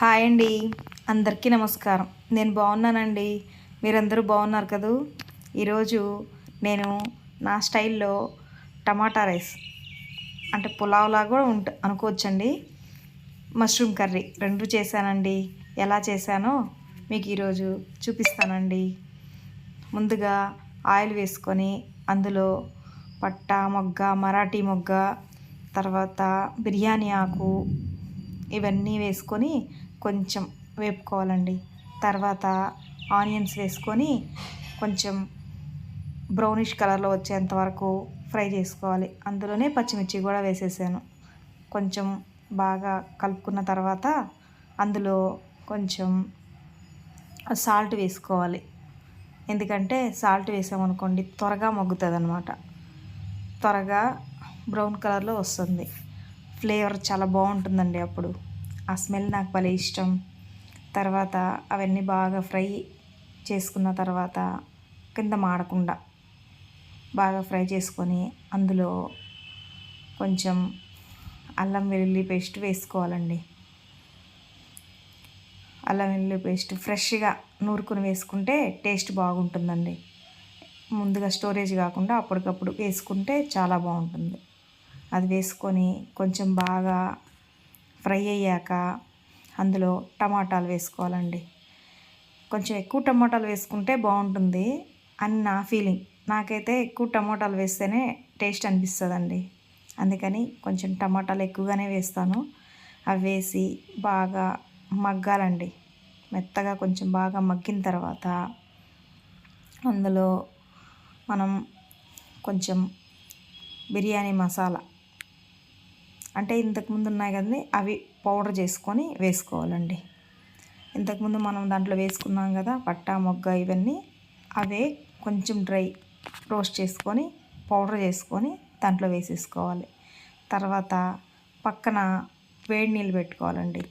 Hi అండి. అందరికీ నమస్కారం. నేను బాగున్నానండి. మీరందరూ బాగున్నారు కదూ? ఈరోజు నేను నా స్టైల్లో టమాటా రైస్ అంటే పులావ్లా కూడా ఉంట అనుకోవచ్చండి. మష్రూమ్ కర్రీ రెండు చేశానండి. ఎలా చేశానో మీకు ఈరోజు చూపిస్తానండి. ముందుగా ఆయిల్ వేసుకొని అందులో పట్ట మొగ్గ మరాఠీ మొగ్గ తర్వాత బిర్యానీ ఆకు ఇవన్నీ వేసుకొని కొంచెం వేపుకోవాలండి. తర్వాత ఆనియన్స్ వేసుకొని కొంచెం బ్రౌనిష్ కలర్లో వచ్చేంత వరకు ఫ్రై చేసుకోవాలి. అందులోనే పచ్చిమిర్చి కూడా వేసేసాను. కొంచెం బాగా కలుపుకున్న తర్వాత అందులో కొంచెం సాల్ట్ వేసుకోవాలి. ఎందుకంటే సాల్ట్ వేసామనుకోండి త్వరగా మగ్గుతుంది అనమాట త్వరగా బ్రౌన్ కలర్లో వస్తుంది. ఫ్లేవర్ చాలా బాగుంటుందండి అప్పుడు. ఆ స్మెల్ నాకు భలే ఇష్టం. తర్వాత అవన్నీ బాగా ఫ్రై చేసుకున్న తర్వాత కింద మాడకుండా బాగా ఫ్రై చేసుకొని అందులో కొంచెం అల్లం వెల్లుల్లి పేస్ట్ వేసుకోవాలండి. అల్లం వెల్లుల్లి పేస్ట్ ఫ్రెష్గా నూరుకుని వేసుకుంటే టేస్ట్ బాగుంటుందండి. ముందుగా స్టోరేజ్ కాకుండా అప్పటికప్పుడు వేసుకుంటే చాలా బాగుంటుంది. అది వేసుకొని కొంచెం బాగా ఫ్రై అయ్యాక అందులో టమాటాలు వేసుకోవాలండి. కొంచెం ఎక్కువ టమాటాలు వేసుకుంటే బాగుంటుంది అని నా ఫీలింగ్. నాకైతే ఎక్కువ టమాటాలు వేస్తేనే టేస్ట్ అనిపిస్తుందండి. అందుకని కొంచెం టమాటాలు ఎక్కువగానే వేస్తాను. అవి వేసి బాగా మగ్గాలండి. మెత్తగా కొంచెం బాగా మగ్గిన తర్వాత అందులో మనం కొంచెం బిర్యానీ మసాలా అంటే ఇంతకుముందు ఉన్నాయి కదండి అవి పౌడర్ చేసుకొని వేసుకోవాలండి. ఇంతకుముందు మనం దాంట్లో వేసుకున్నాం కదా పట్టా మొగ్గ ఇవన్నీ అవే కొంచెం డ్రై రోస్ట్ చేసుకొని పౌడర్ చేసుకొని దాంట్లో వేసేసుకోవాలి. తర్వాత పక్కన వేడి నీళ్ళు పెట్టుకోవాలండి.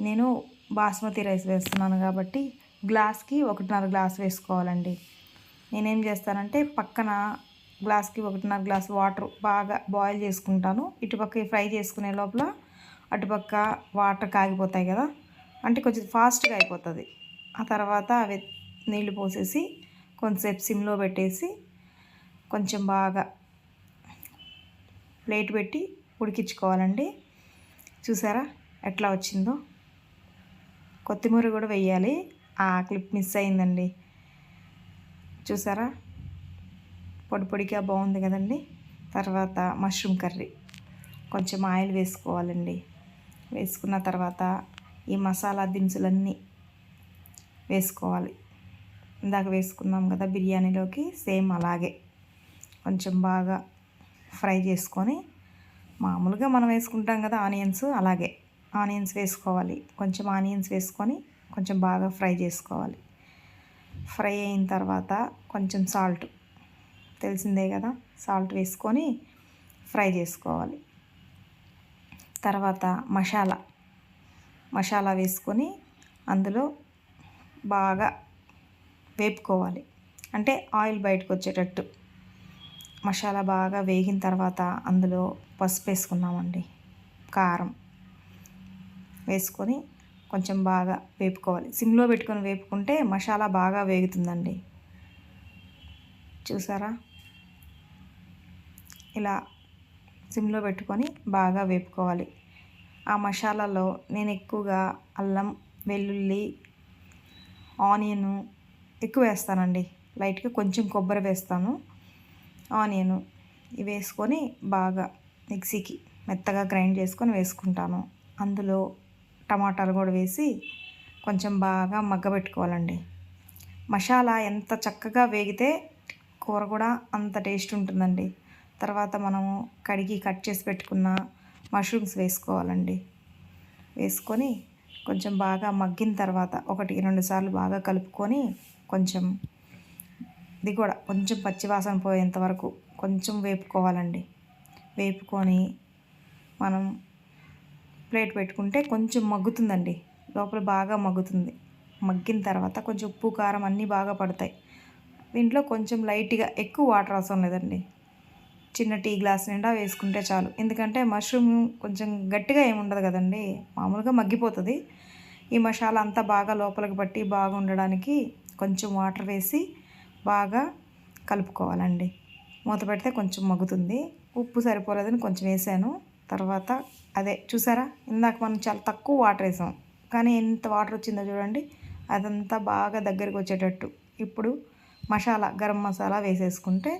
నేను బాస్మతి రైస్ వేస్తున్నాను కాబట్టి గ్లాస్కి ఒకటిన్నర గ్లాస్ వేసుకోవాలండి. నేనేం చేస్తానంటే పక్కన గ్లాస్కి ఒకటిన్నర గ్లాస్ వాటర్ బాగా బాయిల్ చేసుకుంటాను. ఇటుపక్క ఫ్రై చేసుకునే లోపల అటుపక్క వాటర్ కాగిపోతాయి కదా అంటే కొంచెం ఫాస్ట్గా అయిపోతుంది. ఆ తర్వాత అవి నీళ్ళు పోసేసి కొంచెంసేపు సిమ్లో పెట్టేసి కొంచెం బాగా ప్లేట్ పెట్టి ఉడికించుకోవాలండి. చూసారా ఎట్లా వచ్చిందో? కొత్తిమీర కూడా వెయ్యాలి ఆ క్లిప్ మిస్ అయిందండి. చూసారా? పొడి పొడిగా బాగుంది కదండి. తర్వాత మష్రూమ్ కర్రీ. కొంచెం ఆయిల్ వేసుకోవాలండి. వేసుకున్న తర్వాత ఈ మసాలా దినుసులన్నీ వేసుకోవాలి. ఇందాక వేసుకున్నాం కదా బిర్యానీలోకి సేమ్ అలాగే. కొంచెం బాగా ఫ్రై చేసుకొని మామూలుగా మనం వేసుకుంటాం కదా ఆనియన్స్ అలాగే. ఆనియన్స్ వేసుకోవాలి. కొంచెం ఆనియన్స్ వేసుకొని కొంచెం బాగా ఫ్రై చేసుకోవాలి. ఫ్రై అయిన తర్వాత కొంచెం సాల్ట్ తెలిసిందే కదా సాల్ట్ వేసుకొని ఫ్రై చేసుకోవాలి. తర్వాత మసాలా మసాలా వేసుకొని అందులో బాగా వేపుకోవాలి. అంటే ఆయిల్ బయటకు వచ్చేటట్టు. మసాలా బాగా వేగిన తర్వాత అందులో పసుపు వేసుకున్నామండి కారం వేసుకొని కొంచెం బాగా వేపుకోవాలి. సిమ్లో పెట్టుకొని వేపుకుంటే మసాలా బాగా వేగుతుందండి. చూసారా? ఇలా సిమ్లో పెట్టుకొని బాగా వేపుకోవాలి. ఆ మసాలాలో నేను ఎక్కువగా అల్లం వెల్లుల్లి ఆనియను ఎక్కువ వేస్తానండి. లైట్గా కొంచెం కొబ్బరి వేస్తాను. ఆనియను ఇవి వేసుకొని బాగా మిక్సీకి మెత్తగా గ్రైండ్ చేసుకొని వేసుకుంటాను. అందులో టమాటాలు కూడా వేసి కొంచెం బాగా మగ్గబెట్టుకోవాలండి. మసాలా ఎంత చక్కగా వేగితే కూర కూడా అంత టేస్ట్ ఉంటుందండి. తర్వాత మనము కడిగి కట్ చేసి పెట్టుకున్న మష్రూమ్స్ వేసుకోవాలండి. వేసుకొని కొంచెం బాగా మగ్గిన తర్వాత ఒకటి రెండు సార్లు బాగా కలుపుకొని కొంచెం ఇది కూడా కొంచెం పచ్చివాసన పోయేంత వరకు కొంచెం వేపుకోవాలండి. వేపుకొని మనం ప్లేట్ పెట్టుకుంటే కొంచెం మగ్గుతుందండి. లోపల బాగా మగ్గుతుంది. మగ్గిన తర్వాత కొంచెం ఉప్పు కారం అన్నీ బాగా పడతాయి. దీంట్లో కొంచెం లైట్గా ఎక్కువ వాటర్ అవసరం లేదండి. చిన్న టీ గ్లాస్ నిండా వేసుకుంటే చాలు. ఎందుకంటే మష్రూమ్ కొంచెం గట్టిగా ఏముండదు కదండి. మామూలుగా మగ్గిపోతుంది. ఈ మసాలా అంతా బాగా లోపలికి పట్టి బాగా ఉండడానికి కొంచెం వాటర్ వేసి బాగా కలుపుకోవాలండి. మూత పెడితే కొంచెం మగ్గుతుంది. ఉప్పు సరిపోలేదని కొంచెం వేసాను. తర్వాత అదే చూసారా? ఇందాక మనం చాలా తక్కువ వాటర్ వేసాం. కానీ ఎంత వాటర్ వచ్చిందో చూడండి. అదంతా బాగా దగ్గరికి వచ్చేటట్టు. ఇప్పుడు మసాలా గరం మసాలా వేసేసుకుంటే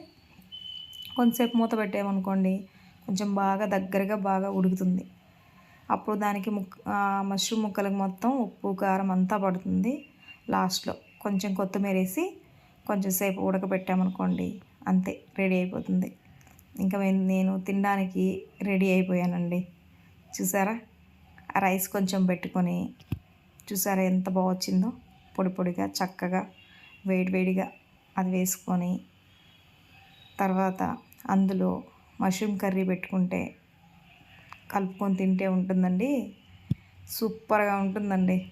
కొంతసేపు మూత పెట్టామనుకోండి కొంచెం బాగా దగ్గరగా బాగా ఉడుకుతుంది. అప్పుడు దానికి ముక్ మష్రూమ్ ముక్కలకు మొత్తం ఉప్పు కారం అంతా పడుతుంది లాస్ట్లో. కొంచెం కొత్తిమీర వేసి కొంచెం సేపు ఉడకబెట్టామనుకోండి అంతే రెడీ అయిపోతుంది. ఇంకా నేను తినడానికి రెడీ అయిపోయానండి. చూసారా? ఆ రైస్ కొంచెం పెట్టుకొని చూసారా ఎంత బాగా వచ్చిందో పొడి పొడిగా చక్కగా వేడి వేడిగా అది వేసుకొని తర్వాత అందులో మష్రూమ్ కర్రీ పెట్టుకుంటే కలుపుకొని తింటే ఉంటుందండి. సూపర్గా ఉంటుందండి.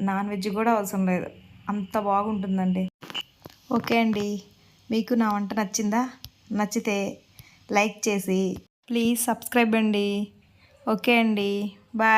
నాన్ వెజ్ కూడా అవసరం లేదు. అంత బాగుంటుందండి. ఓకే అండి. మీకు నా వంట నచ్చిందా? నచ్చితే లైక్ చేసి ప్లీజ్ సబ్స్క్రైబ్ అండి. ఓకే అండి. బాయ్.